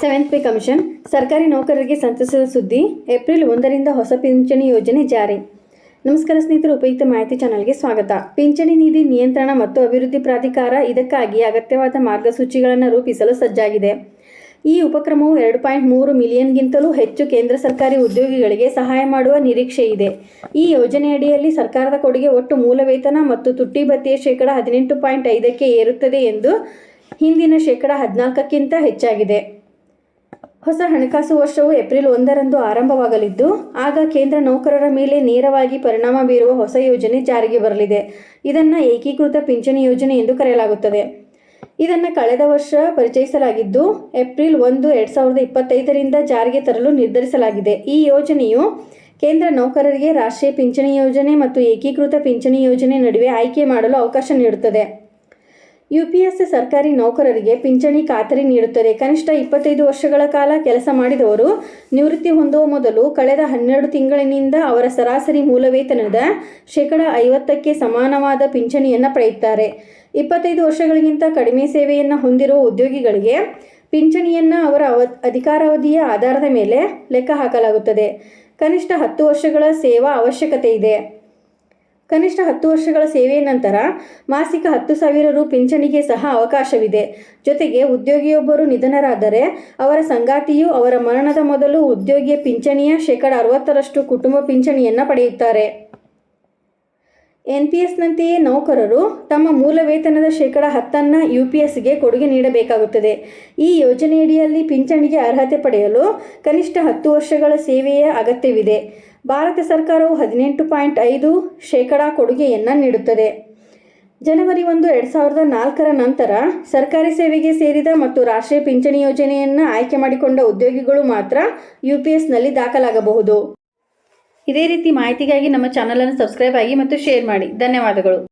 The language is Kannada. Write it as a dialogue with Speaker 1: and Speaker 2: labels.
Speaker 1: ಸೆವೆಂತ್ ಪಿ ಕಮಿಷನ್ ಸರ್ಕಾರಿ ನೌಕರರಿಗೆ ಸಂತಸದ ಸುದ್ದಿ ಏಪ್ರಿಲ್ ಒಂದರಿಂದ ಹೊಸ ಪಿಂಚಣಿ ಯೋಜನೆ ಜಾರಿ. ನಮಸ್ಕಾರ ಸ್ನೇಹಿತರು, ಉಪಯುಕ್ತ ಮಾಹಿತಿ ಚಾನಲ್ಗೆ ಸ್ವಾಗತ. ಪಿಂಚಣಿ ನಿಧಿ ನಿಯಂತ್ರಣ ಮತ್ತು ಅಭಿವೃದ್ಧಿ ಪ್ರಾಧಿಕಾರ ಇದಕ್ಕಾಗಿ ಅಗತ್ಯವಾದ ಮಾರ್ಗಸೂಚಿಗಳನ್ನು ರೂಪಿಸಲು ಸಜ್ಜಾಗಿದೆ. ಈ ಉಪಕ್ರಮವು ಎರಡು ಪಾಯಿಂಟ್ ಮೂರು ಮಿಲಿಯನ್ಗಿಂತಲೂ ಹೆಚ್ಚು ಕೇಂದ್ರ ಸರ್ಕಾರಿ ಉದ್ಯೋಗಿಗಳಿಗೆ ಸಹಾಯ ಮಾಡುವ ನಿರೀಕ್ಷೆ ಇದೆ. ಈ ಯೋಜನೆಯಡಿಯಲ್ಲಿ ಸರ್ಕಾರದ ಕೊಡುಗೆ ಒಟ್ಟು ಮೂಲ ವೇತನ ಮತ್ತು ತುಟ್ಟಿ ಭತ್ಯೆಯ ಶೇಕಡ ಹದಿನೆಂಟು ಪಾಯಿಂಟ್ ಐದಕ್ಕೆ ಏರುತ್ತದೆ ಎಂದು ಹಿಂದಿನ ಶೇಕಡ ಹದಿನಾಲ್ಕಕ್ಕಿಂತ ಹೆಚ್ಚಾಗಿದೆ. ಹೊಸ ಹಣಕಾಸು ವರ್ಷವು ಏಪ್ರಿಲ್ ಒಂದರಂದು ಆರಂಭವಾಗಲಿದ್ದು, ಆಗ ಕೇಂದ್ರ ನೌಕರರ ಮೇಲೆ ನೇರವಾಗಿ ಪರಿಣಾಮ ಬೀರುವ ಹೊಸ ಯೋಜನೆ ಜಾರಿಗೆ ಬರಲಿದೆ. ಇದನ್ನು ಏಕೀಕೃತ ಪಿಂಚಣಿ ಯೋಜನೆ ಎಂದು ಕರೆಯಲಾಗುತ್ತದೆ. ಇದನ್ನು ಕಳೆದ ವರ್ಷ ಪರಿಚಯಿಸಲಾಗಿದ್ದು, ಏಪ್ರಿಲ್ ಒಂದು ಎರಡು ಸಾವಿರದ ಇಪ್ಪತ್ತೈದರಿಂದ ಜಾರಿಗೆ ತರಲು ನಿರ್ಧರಿಸಲಾಗಿದೆ. ಈ ಯೋಜನೆಯು ಕೇಂದ್ರ ನೌಕರರಿಗೆ ರಾಷ್ಟ್ರೀಯ ಪಿಂಚಣಿ ಯೋಜನೆ ಮತ್ತು ಏಕೀಕೃತ ಪಿಂಚಣಿ ಯೋಜನೆ ನಡುವೆ ಆಯ್ಕೆ ಮಾಡಲು ಅವಕಾಶ ನೀಡುತ್ತದೆ. ಯುಪಿಎಸ್ ಸರ್ಕಾರಿ ನೌಕರರಿಗೆ ಪಿಂಚಣಿ ಖಾತರಿ ನೀಡುತ್ತದೆ. ಕನಿಷ್ಠ ಇಪ್ಪತ್ತೈದು ವರ್ಷಗಳ ಕಾಲ ಕೆಲಸ ಮಾಡಿದವರು ನಿವೃತ್ತಿ ಹೊಂದುವ ಮೊದಲು ಕಳೆದ ಹನ್ನೆರಡು ತಿಂಗಳಿನಿಂದ ಅವರ ಸರಾಸರಿ ಮೂಲ ವೇತನದ ಶೇಕಡ ಐವತ್ತಕ್ಕೆ ಸಮಾನವಾದ ಪಿಂಚಣಿಯನ್ನು ಪಡೆಯುತ್ತಾರೆ. ಇಪ್ಪತ್ತೈದು ವರ್ಷಗಳಿಗಿಂತ ಕಡಿಮೆ ಸೇವೆಯನ್ನು ಹೊಂದಿರುವ ಉದ್ಯೋಗಿಗಳಿಗೆ ಪಿಂಚಣಿಯನ್ನು ಅವರ ಅವ, ಅಧಿಕಾರಾವಧಿಯ ಆಧಾರದ ಮೇಲೆ ಲೆಕ್ಕ ಹಾಕಲಾಗುತ್ತದೆ. ಕನಿಷ್ಠ ಹತ್ತು ವರ್ಷಗಳ ಸೇವಾ ಅವಶ್ಯಕತೆ ಇದೆ. ಕನಿಷ್ಠ ಹತ್ತು ವರ್ಷಗಳ ಸೇವೆಯ ನಂತರ ಮಾಸಿಕ ಹತ್ತು ಸಾವಿರ ರು ಪಿಂಚಣಿಗೆ ಸಹ ಅವಕಾಶವಿದೆ. ಜೊತೆಗೆ ಉದ್ಯೋಗಿಯೊಬ್ಬರು ನಿಧನರಾದರೆ ಅವರ ಸಂಗಾತಿಯು ಅವರ ಮರಣದ ಮೊದಲು ಉದ್ಯೋಗಿಯ ಪಿಂಚಣಿಯ ಶೇಕಡ ಅರವತ್ತರಷ್ಟು ಕುಟುಂಬ ಪಿಂಚಣಿಯನ್ನು ಪಡೆಯುತ್ತಾರೆ. ಎನ್ ಪಿ ನೌಕರರು ತಮ್ಮ ಮೂಲ ವೇತನದ ಶೇಕಡ ಹತ್ತನ್ನು ಯು ಪಿ ಎಸ್ಗೆ ಕೊಡುಗೆ ನೀಡಬೇಕಾಗುತ್ತದೆ. ಈ ಯೋಜನೆಯಡಿಯಲ್ಲಿ ಪಿಂಚಣಿಗೆ ಅರ್ಹತೆ ಪಡೆಯಲು ಕನಿಷ್ಠ ಹತ್ತು ವರ್ಷಗಳ ಸೇವೆಯ ಅಗತ್ಯವಿದೆ. ಭಾರತ ಸರ್ಕಾರವು ಹದಿನೆಂಟು ಪಾಯಿಂಟ್ ಐದು ಶೇಕಡಾ ಕೊಡುಗೆಯನ್ನು ನೀಡುತ್ತದೆ. ಜನವರಿ ಒಂದು, ಎರಡು ಸಾವಿರದ ನಾಲ್ಕರ ನಂತರ ಸರ್ಕಾರಿ ಸೇವೆಗೆ ಸೇರಿದ ಮತ್ತು ರಾಷ್ಟ್ರೀಯ ಪಿಂಚಣಿ ಯೋಜನೆಯನ್ನು ಆಯ್ಕೆ ಮಾಡಿಕೊಂಡ ಉದ್ಯೋಗಿಗಳು ಮಾತ್ರ ಯು ಪಿ ಎಸ್ನಲ್ಲಿ ದಾಖಲಾಗಬಹುದು. ಇದೇ ರೀತಿ ಮಾಹಿತಿಗಾಗಿ ನಮ್ಮ ಚಾನಲನ್ನು ಸಬ್ಸ್ಕ್ರೈಬ್ ಆಗಿ ಮತ್ತು ಶೇರ್ ಮಾಡಿ. ಧನ್ಯವಾದಗಳು.